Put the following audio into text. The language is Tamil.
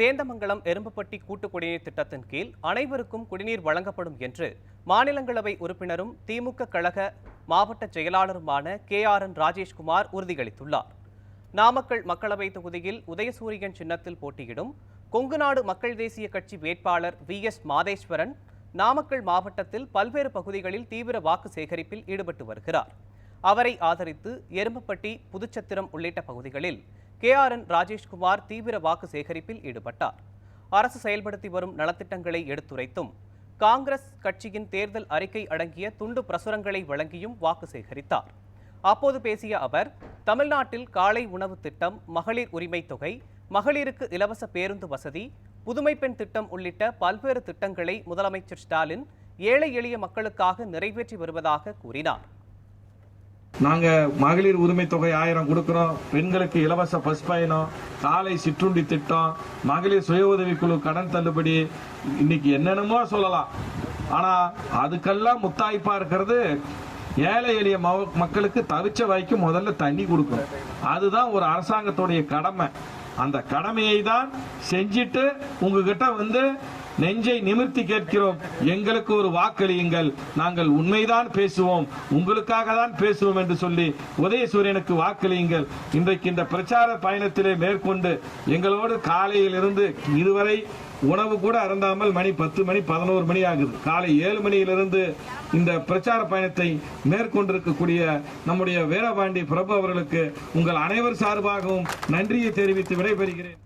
சேந்தமங்கலம் எறும்பப்பட்டி கூட்டு குடிநீர் திட்டத்தின் கீழ் அனைவருக்கும் குடிநீர் வழங்கப்படும் என்று மாநிலங்களவை உறுப்பினரும் திமுக கழக மாவட்ட செயலாளருமான கே ஆர் என் ராஜேஷ்குமார் உறுதியளித்துள்ளார். நாமக்கல் மக்களவை தொகுதியில் உதயசூரியன் சின்னத்தில் போட்டியிடும் கொங்குநாடு மக்கள் தேசிய கட்சி வேட்பாளர் வி எஸ் மாதேஸ்வரன் நாமக்கல் மாவட்டத்தில் பல்வேறு பகுதிகளில் தீவிர வாக்கு சேகரிப்பில் ஈடுபட்டு வருகிறார். அவரை ஆதரித்து எரும்பப்பட்டி புதுச்சத்திரம் உள்ளிட்ட பகுதிகளில் கே ஆர் என் ராஜேஷ்குமார் தீவிர வாக்கு சேகரிப்பில் ஈடுபட்டார். அரசு செயல்படுத்தி வரும் நலத்திட்டங்களை எடுத்துரைத்தும் காங்கிரஸ் கட்சியின் தேர்தல் அறிக்கை அடங்கிய துண்டு பிரசுரங்களை வழங்கியும் வாக்கு சேகரித்தார். அப்போது பேசிய அவர் தமிழ்நாட்டில் காலை உணவு திட்டம் மகளிர் உரிமை தொகை மகளிருக்கு இலவச பேருந்து வசதி புதுமை பெண் திட்டம் உள்ளிட்ட பல்வேறு திட்டங்களை முதலமைச்சர் ஸ்டாலின் ஏழை எளிய மக்களுக்காக நிறைவேற்றி வருவதாக கூறினார். நாங்க மகளிர் உரிமை தொகை ஆயிரம் கொடுக்கிறோம். பெண்களுக்கு இலவச பஸ் பயணம். காலை சிற்றுண்டி திட்டம். மகளிர் சுய உதவிக்குழு கடன் தள்ளுபடி. இன்னைக்கு என்னென்னமோ சொல்லலாம். ஆனா அதுக்கெல்லாம் முத்தாய்ப்பா இருக்கிறது ஏழை எளிய மக்களுக்கு தவிச்ச வாய்க்கு முதல்ல தண்ணி கொடுக்கணும். அதுதான் ஒரு அரசாங்கத்துடைய கடமை. அந்த கடமையை தான் செஞ்சிட்டு உங்ககிட்ட வந்து நெஞ்சை நிமிர்த்தி கேட்கிறோம். எங்களுக்கு ஒரு வாக்களியுங்கள். நாங்கள் உண்மைதான் பேசுவோம். உங்களுக்காக தான் பேசுவோம் என்று சொல்லி உதயசூரியனுக்கு வாக்களியுங்கள். இன்றைக்கு இந்த பிரச்சார பயணத்திலே மேற்கொண்டு எங்களோடு காலையில் இருந்து இதுவரை உணவு கூட அருந்தாமல் மணி பத்து மணி பதினோரு மணி ஆகுது. காலை ஏழு மணியிலிருந்து இந்த பிரச்சார பயணத்தை மேற்கொண்டிருக்கக்கூடிய நம்முடைய வீரபாண்டி பிரபு அவர்களுக்கு உங்கள் அனைவர் சார்பாகவும் நன்றியை தெரிவித்து விடைபெறுகிறேன்.